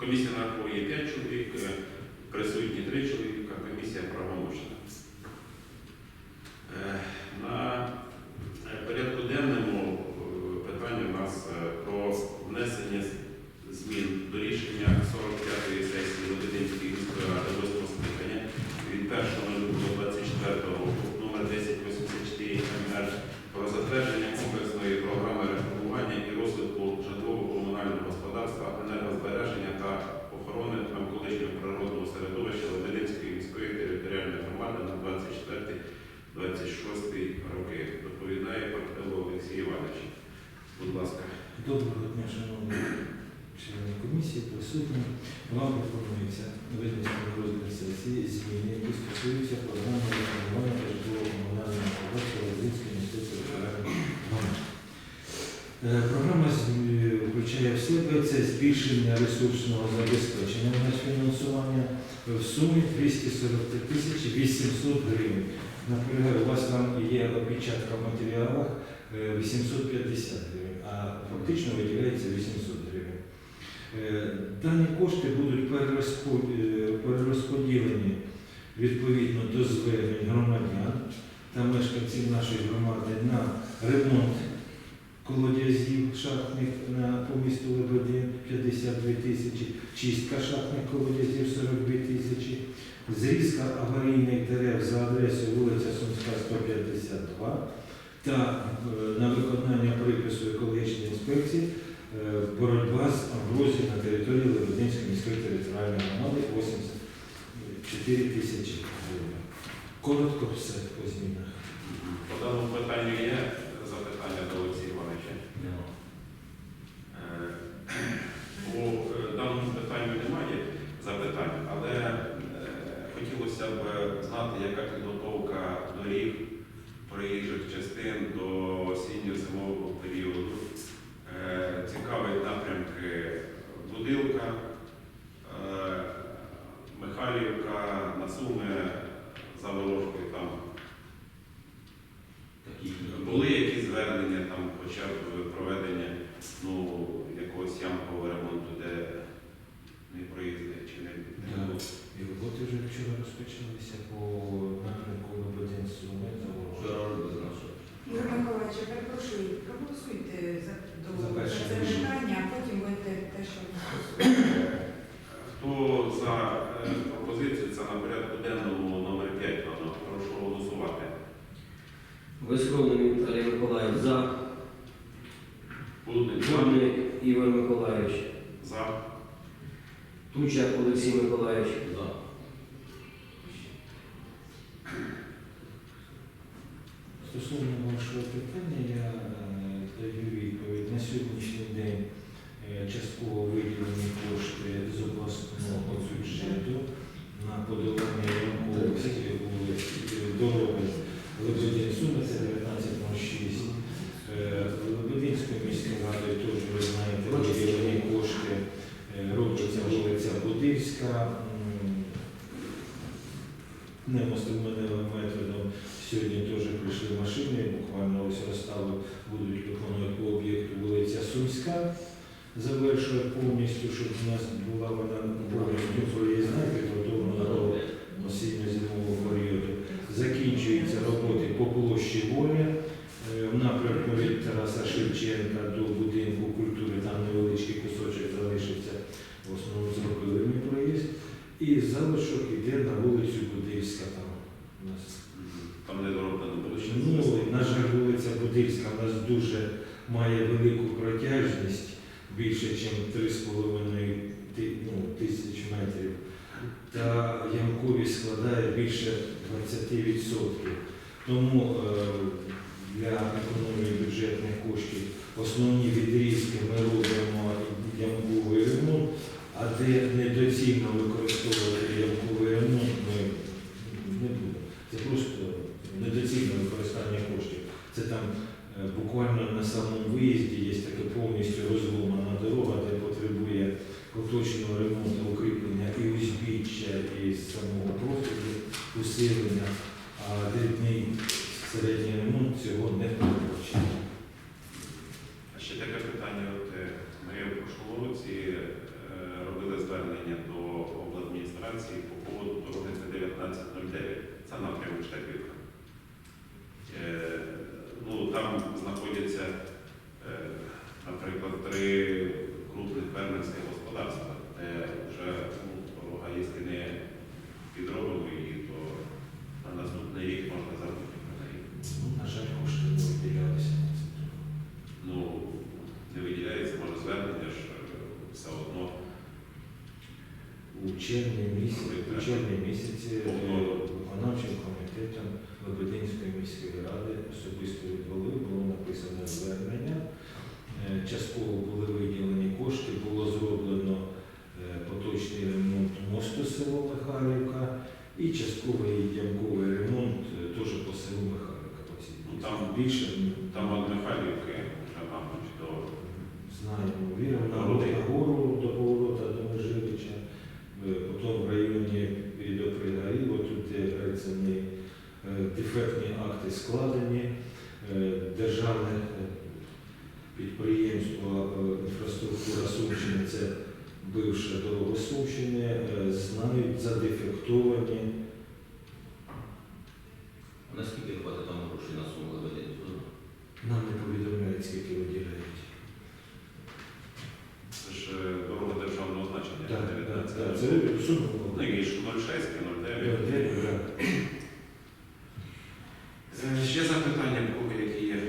Комісія нараховує 5 чоловік, е, присутні 3 чоловіка, комісія правомочна. Присутні. Вам пропонується винести на розгляд сесії зміни, які стосуються програми реформування та житлово-комунального міської територіальної громади. Е, Програма включає в себе це збільшення ресурсного забезпечення на фінансування в сумі 243 тисячі 800 гривень. Наполягаю, у вас там є опечатка в матеріалах е, 850 гривень, а фактично виділяється 800 гривень. Е, Дані кошти будуть е, перерозподілені відповідно до звернень громадян та мешканців нашої громади на ремонт колодязів шахтних на місту Лебедин 52 тисячі, чистка шахтних колодязів 42 тисячі, зрізка аварійних дерев за адресою вулиця Сумська 152 та е, на виконання припису екологічної інспекції е, боротьба з амброзією на території Лебединської міської територіальної громади 84 тисячі гривень. Коротко все по змінах. По даному питанню є запитання до Олексія meu, cara, вашого питання, я е, даю відповідь. На сьогоднішній день е, частково машини, буквально ось розстави будуть виконувати по об'єкту вулиця Сумська. Завершує повністю, щоб у нас була вона повністю проїзна, підготовлена до осінньо-зимового періоду. Закінчуються роботи по площі Воля. Е, В напрямку від Тараса Шевченка до будинку культури, там невеличкий кусочок залишиться, в основному зробили проїзд. І залишок йде на вулицю Будивська там у нас. Там не дороблено було ще. Ну, на жаль, Будильська у нас дуже має велику протяжність, більше, ніж 3,5 ти- ну, тисяч метрів. Та ямковість складає більше 20%. Тому е, для економії бюджетних коштів основні відрізки ми робимо ямковий ремонт, а де недоцільно використовувати усилення, а 9 середній ремонт цього не передбачає. А ще таке питання. От е, Ми в прошлому році е, робили звернення до обладміністрації по поводу дороги Т-1909. Це напрямок Штепівка. Червні місяці, червні місяці виконавчим комітетом Лебединської міської ради особисто від голови було написано звернення. Е, Частково були виділені кошти, було зроблено е, поточний ремонт мосту село Михайлівка і частковий ямковий ремонт е, теж по селу Михайлівка. по цій Ну, там більше Там від Михайлівки мабуть, до знаємо, віримо на гору дефектні акти складені, е, державне е, підприємство е, інфраструктура Сумщини, це бивша дорога Сумщини, е, знають задефектовані. Наскільки хватить там грошей на суму лебедин? Нам не повідомляють, скільки виділяють. це ж е, дорога державного значення. Так, 19. так, так, це сума була. Ну, 06 і 09. Так. Е, Ще запитання, в кого які є?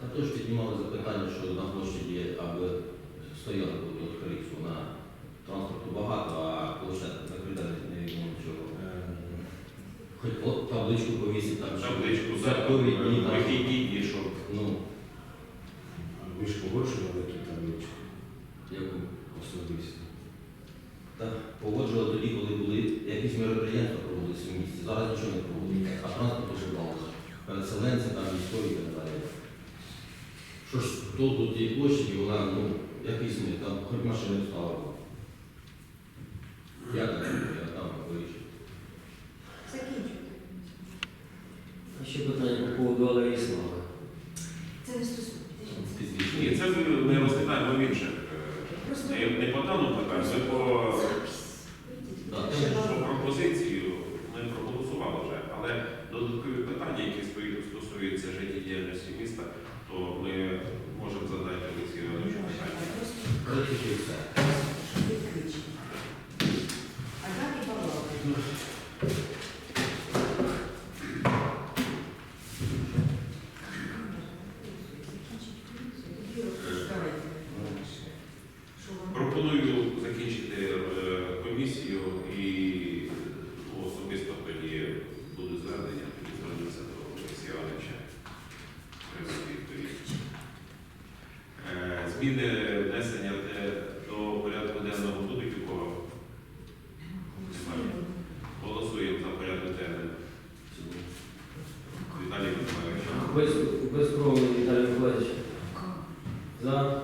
Та теж піднімали запитання, що на площаді є аби стоянку до Харіксу на транспорту багато, а площадка закрита не відомо нічого. Е, Хоч от табличку повісить там, що Табличку за святкові дні там. вихідні дні, щоб Ну, Ви ж погоджували ту табличку яку особисто. так погоджували тоді, коли були якісь мероприємства проводилися в місті. Зараз нічого не проводиться, а транспорт уже багато. Переселенці, там військові і так далі. Що ж до вона, ну, якийсь ми, там хоч машини ставили. Я так, я там вирішив. Закінчуйте. А ще питання по поводу Алеї Слави. Це не стосується. ні, це ми не розглядаємо в інших. е, Просто Не, не по даному питанню, ми по, Так, по пропозицію ми проголосували вже, але додаткові питання, які стосуються життєдіяльності міста, то ми можемо задати Олексію Івановичу. Тільки і все. А далі балакають. Що вам? Пропоную закінчити е, комісію і ну, особисто тоді буду звернення, тоді звернуся до Олексія Івановича. Треба відповідь. Е, Зміни внесення де- до порядку денного будуть у кого? Голосуємо за порядок денний. Віталій Миколаївич. Без, безкровний Віталій Миколаївич. За.